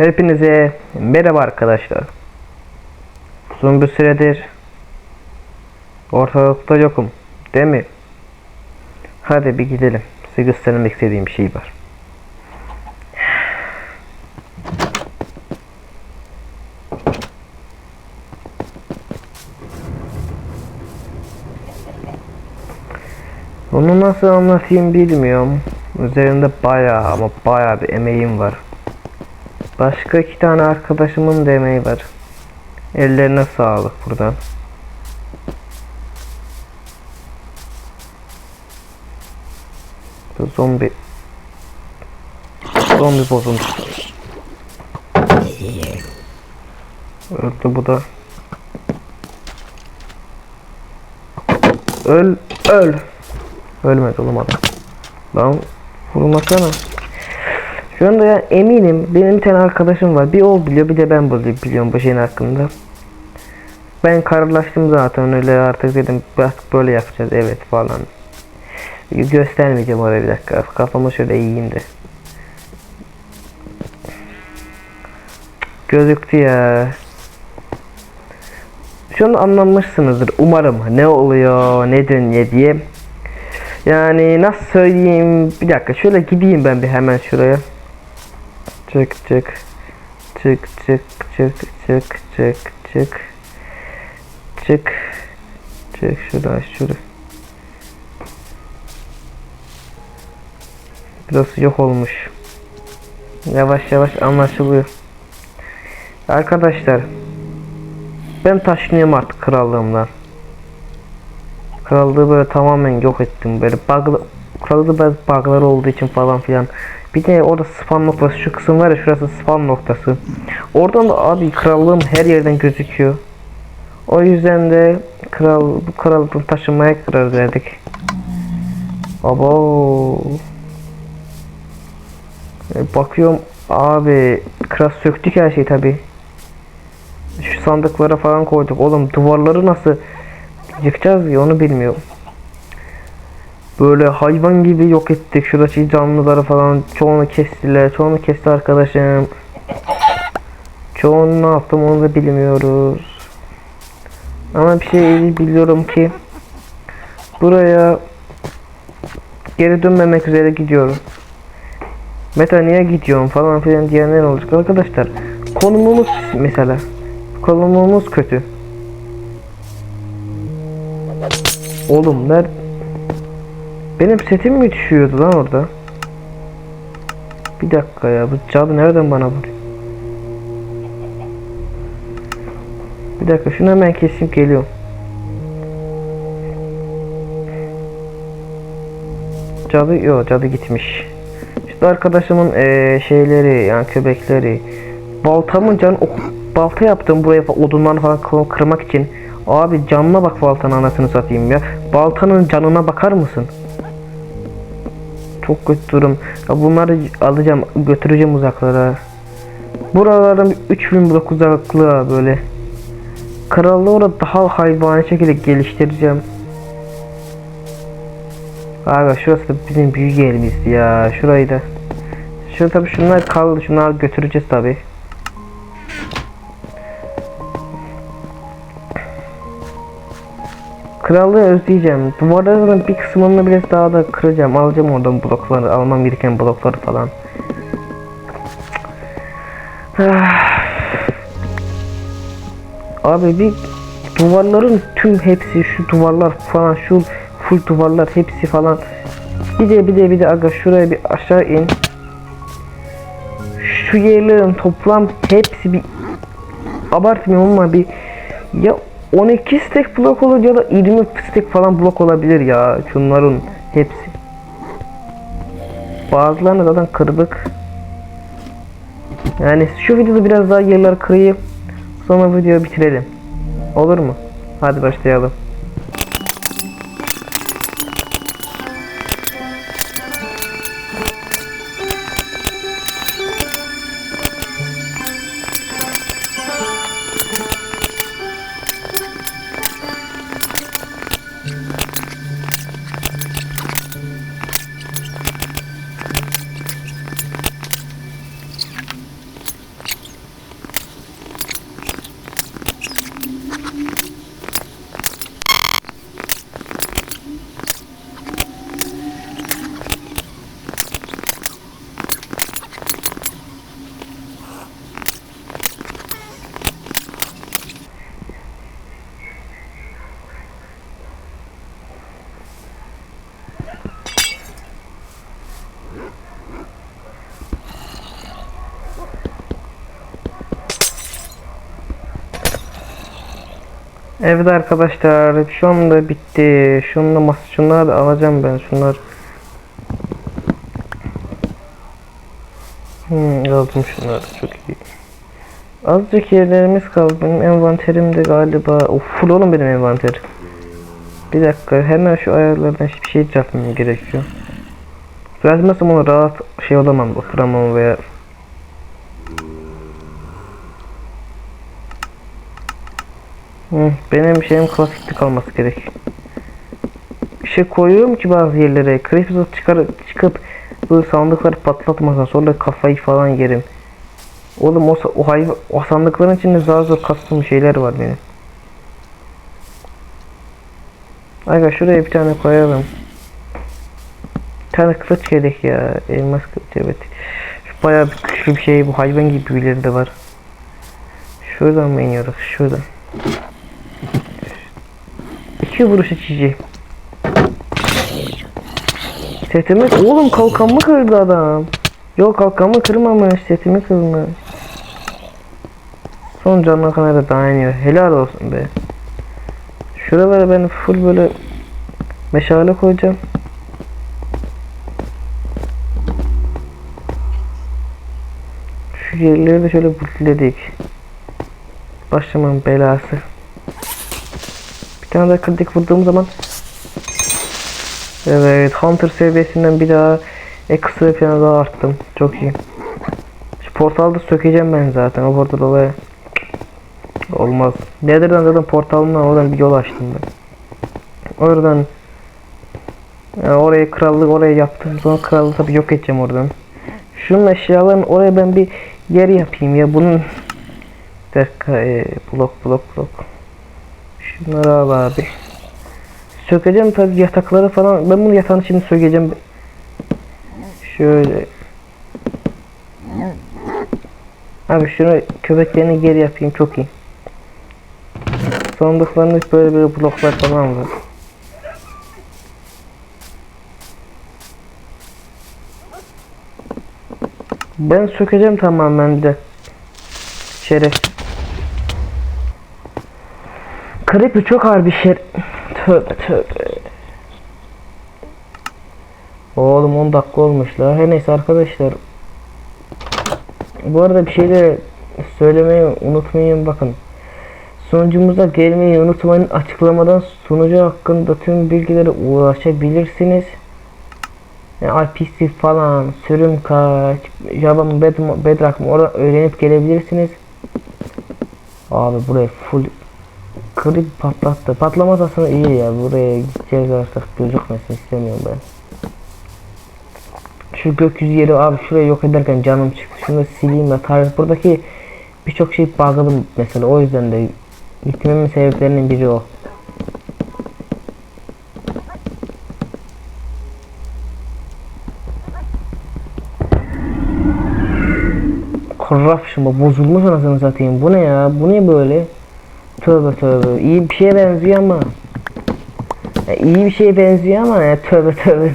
Hepinize merhaba arkadaşlar. Uzun bir süredir ortalıkta yokum. Değil mi? Hadi bir gidelim. Size göstermek istediğim bir şey var. Onu nasıl anlatayım bilmiyorum. Üzerinde bayağı ama bayağı bir emeğim var. Başka iki tane arkadaşımın da emeği var. Ellerine sağlık buradan. Bu zombi zombi bozulmuş. Öldü bu da. Öl öl. Ölmedi oğlum adam. Lan vurmasana. Şu anda ya eminim benim bir tane arkadaşım var. Bir o biliyor bir de ben bili- biliyorum bu şeyin hakkında. Ben kararlaştım zaten öyle artık dedim bak böyle yapacağız evet falan. Göstermeyeceğim oraya bir dakika. Kafamı şöyle eğeyim de. Gözüktü ya. Şu an anlamışsınızdır umarım ne oluyor ne dönüyor diye. Yani nasıl söyleyeyim bir dakika şöyle gideyim ben bir hemen şuraya. Çık çık. Çık çık çık çık çık çık. Çık. Çık şuraya şuraya. Burası yok olmuş. Yavaş yavaş anlaşılıyor. Arkadaşlar ben taşınıyorum artık krallığımdan. Krallığı böyle tamamen yok ettim. Böyle bug'lı, krallığı bazı bug'lar olduğu için falan filan. Bir de orada spam noktası şu kısım var ya şurası spam noktası. Oradan da abi krallığım her yerden gözüküyor. O yüzden de kral bu krallıktan taşınmaya karar verdik. Abo. E, bakıyorum abi kral söktük her şeyi tabi. Şu sandıklara falan koyduk. Oğlum duvarları nasıl yıkacağız ya onu bilmiyorum. Böyle hayvan gibi yok ettik. Şuradaki canlıları falan çoğunu kestiler. Çoğunu kesti arkadaşım. Çoğunu ne yaptım onu da bilmiyoruz. Ama bir şey biliyorum ki buraya geri dönmemek üzere gidiyorum. Meta niye gidiyorum falan filan diyenler olacak arkadaşlar. Konumumuz mesela konumumuz kötü. Oğlum nerede? Benim setim mi düşüyordu lan orada? Bir dakika ya bu cadı nereden bana vuruyor? Bir dakika şunu hemen keseyim geliyorum. Cadı yok cadı gitmiş. İşte arkadaşımın eee, şeyleri yani köpekleri. Baltamın can ok balta yaptım buraya odunlarını falan kı- kırmak için. Abi canına bak baltanın anasını satayım ya. Baltanın canına bakar mısın? Çok kötü durum. Ya bunları alacağım götüreceğim uzaklara. Buralardan bir 3000 blok uzaklığa böyle. Krallığı orada daha hayvani şekilde geliştireceğim. Abi şurası da bizim büyük yerimizdi ya. Şurayı da. Şurada tabii şunlar kaldı. Şunları götüreceğiz tabii. Krallığı özleyeceğim. Duvarların bir kısmını biraz daha da kıracağım. Alacağım oradan blokları. Almam gereken blokları falan. Abi bir duvarların tüm hepsi şu duvarlar falan şu full duvarlar hepsi falan. Bir de bir de bir de aga şuraya bir aşağı in. Şu yerlerin toplam hepsi bir abartmıyorum ama bir ya 12 stack blok olur ya da 20 stack falan blok olabilir ya şunların hepsi. Bazılarını zaten kırdık. Yani şu videoda biraz daha yerler kırayım. Sonra videoyu bitirelim. Olur mu? Hadi başlayalım. Evet arkadaşlar şu anda bitti. Şunu mas şunları da alacağım ben şunlar. Hmm, aldım şunları çok iyi. Azıcık yerlerimiz kaldı. Benim envanterimde galiba. Of full oğlum benim envanter. Bir dakika hemen şu ayarlardan hiçbir şey yapmam gerekiyor. Vermezsem onu rahat şey olamam oturamam veya Hı, benim şeyim klasiklik kalması gerek. Bir şey koyuyorum ki bazı yerlere. Crystal çıkar çıkıp bu sandıkları patlatmasın sonra kafayı falan yerim. Oğlum o, o, hayvan, o sandıkların içinde zar zor kastığım şeyler var benim. Aga şuraya bir tane koyalım. Bir tane kılıç gerek ya. Elmas kılıç evet. Şu bayağı bir güçlü bir şey bu hayvan gibi birileri de var. Şuradan mı iniyoruz? Şuradan. İki vuruş içici. Setimi oğlum kalkanımı kırdı adam. Yok kalkanımı kırmamış setimi kırmış. Son canına kadar dayanıyor. Helal olsun be. Şuralara ben full böyle meşale koyacağım. Şu yerleri de şöyle butledik. Başlamam belası. Bir tane daha vurduğum zaman Evet Hunter seviyesinden bir daha ekstra falan daha arttım. Çok iyi. Şu portalı da sökeceğim ben zaten. O portal olaya olmaz. Nether'dan zaten portalından oradan bir yol açtım ben. Oradan yani oraya krallık oraya yaptım. Sonra krallığı tabii yok edeceğim oradan. Şunun eşyaların oraya ben bir yer yapayım ya bunun bir dakika e, blok blok blok. Şunları al abi. Sökeceğim tabii yatakları falan. Ben bunu yatağını şimdi sökeceğim. Şöyle. Abi şunu köpeklerini geri yapayım çok iyi. Sandıklarında böyle böyle bloklar falan var. Ben sökeceğim tamamen de. Şeref. Creeper çok ağır bir şey. Tövbe tövbe. Oğlum 10 dakika olmuş la. Her neyse arkadaşlar. Bu arada bir şey de söylemeyi unutmayın bakın. Sunucumuza gelmeyi unutmayın. Açıklamadan sunucu hakkında tüm bilgilere ulaşabilirsiniz. Yani IPC falan, sürüm kaç, Java mı, Bedrock mı orada öğrenip gelebilirsiniz. Abi buraya full Kırık patlattı. Patlamaz aslında iyi ya. Buraya gideceğiz artık gözükmesin istemiyorum ben. Şu gökyüzü yeri abi şurayı yok ederken canım çıktı. Şunu da sileyim ya. Tarih buradaki birçok şey bug'lı mesela. O yüzden de gitmemin sebeplerinin biri o. Corruption bozulmuş anasını satayım. Bu ne ya? Bu ne böyle? Tövbe tövbe. İyi bir şeye benziyor ama. Ya iyi bir şeye benziyor ama ya tövbe tövbe.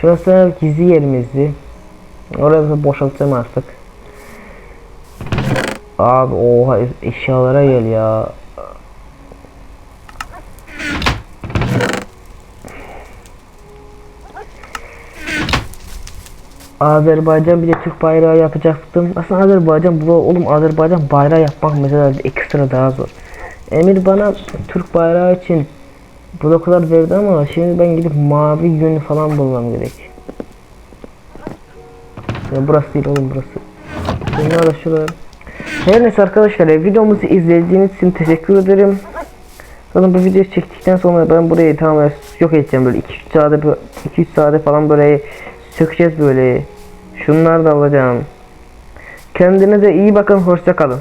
Şurası gizli yerimizdi. Orası boşaltacağım artık. Abi oha eşyalara gel ya. Azerbaycan bir de Türk bayrağı yapacaktım. Aslında Azerbaycan bu oğlum Azerbaycan bayrağı yapmak mesela ekstra daha zor. Emir bana Türk bayrağı için bloklar verdi ama şimdi ben gidip mavi yün falan bulmam gerek. Ya burası değil oğlum burası. Bunlar da şurada. Her neyse arkadaşlar e, videomuzu izlediğiniz için teşekkür ederim. Zaten bu videoyu çektikten sonra ben burayı tamamen yok edeceğim böyle 2-3 saate 2-3 saate falan böyle sökeceğiz böyle. Şunları da alacağım. Kendinize iyi bakın hoşça kalın.